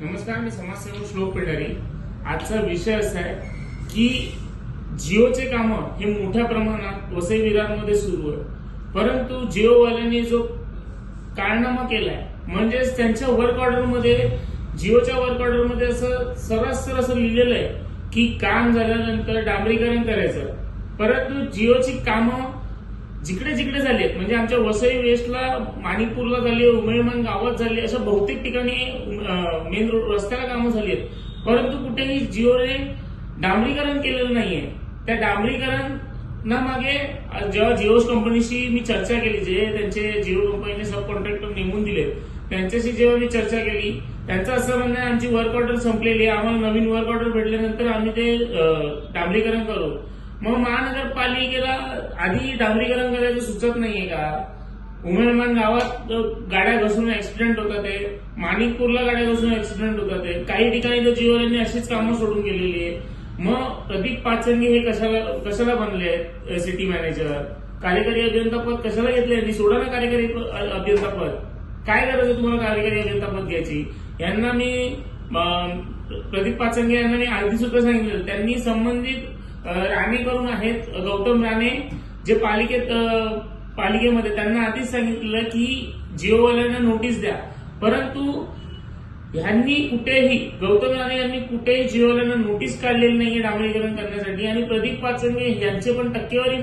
नमस्कार मी समाजसेवक श्लोक पेंढारी. आजचा विषय असा आहे की जिओचे कामं हे मोठ्या प्रमाणात वसई विरारमध्ये सुरू आहे. परंतु जिओवाल्यांनी जो कारनामा केलाय म्हणजेच त्यांच्या वर्क ऑर्डरमध्ये जिओच्या वर्क ऑर्डरमध्ये असं सरासर असं लिहिलेलं आहे की काम झाल्यानंतर डांबरीकरण करायचं. परंतु जिओची कामं जिकडे जिकडे झाली आहेत म्हणजे आमच्या वसई वेस्टला माणिकपूरला झाली उमेळमान गावात झाली अशा बहुतेक ठिकाणी मेन रोड रस्त्याला कामं झाली आहेत. परंतु कुठेही जिओने डांबरीकरण केलेलं नाहीये. त्या डांबरीकरण ना मागे जेव्हा जिओ कंपनीशी मी चर्चा केली जे त्यांचे जिओ कंपनीने सब कॉन्ट्रॅक्टर नेमून दिले त्यांच्याशी जेव्हा मी चर्चा केली त्यांचं असं म्हणणं आहे आमची वर्क ऑर्डर संपलेली आहे आम्हाला नवीन वर्क ऑर्डर भेटल्यानंतर आम्ही ते डांबरीकरण करू. मग महानगरपालिकेला आधी डांबरीकरण करायचं सुचत नाहीये का? उमेदमान गावात गाड्या घसरून ऍक्सिडेंट होतात ते माणिकपूरला गाड्या घसरून ऍक्सिडेंट होतात ते काही ठिकाणी तर जिओवाल्यांनी अशीच कामं सोडून गेलेली आहे मग प्रदीप पाचंगी हे कशाला कशाला बनले सिटी मॅनेजर कार्यकारी अभियंता पद कशाला घेतले? सोडा ना कार्यकारी अभियंता पद. काय गरज आहे तुम्हाला कार्यकारी अभियंता पद घ्यायची? यांना मी प्रदीप पाचंगे यांना मी आधी सुद्धा सांगितलं. त्यांनी संबंधित अं, राणे करून आहेत. गौतम राणे जे पालिकेत पालिकेमध्ये त्यांना आधीच सांगितलं की जिओवाल्यांना नोटीस द्या. परंतु ह्यांनी कुठेही गौतम राणे यांनी कुठेही जिओवाल्यांना नोटीस काढलेली नाहीये डांबरीकरण करण्यासाठी. आणि प्रदीप पाचंगे यांचे पण टक्केवारी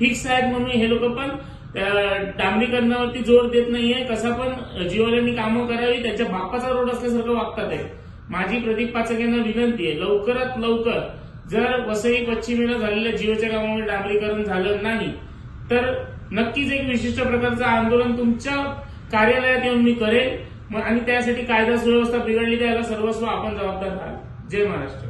फिक्स आहेत म्हणून हे लोक पण डांबरीकरणावरती जोर देत नाहीये. कसा पण जिओवाल्यांनी कामं करावी त्याच्या बापाचा रोड असल्यासारखं वागतात आहे माझी प्रदीप पाचक यांना विनंती आहे लवकरात लवकर जर वसई पश्चिमेला झालेल्या जिओच्या कामामुळे डांबरीकरण झालं नाही तर नक्कीच एक विशिष्ट प्रकारचं आंदोलन तुमच्या कार्यालयात येऊन मी करेल. मग आणि त्यासाठी कायदा सुव्यवस्था बिघडली त्याला सर्वस्व आपण जबाबदार राहाल जय महाराष्ट्र.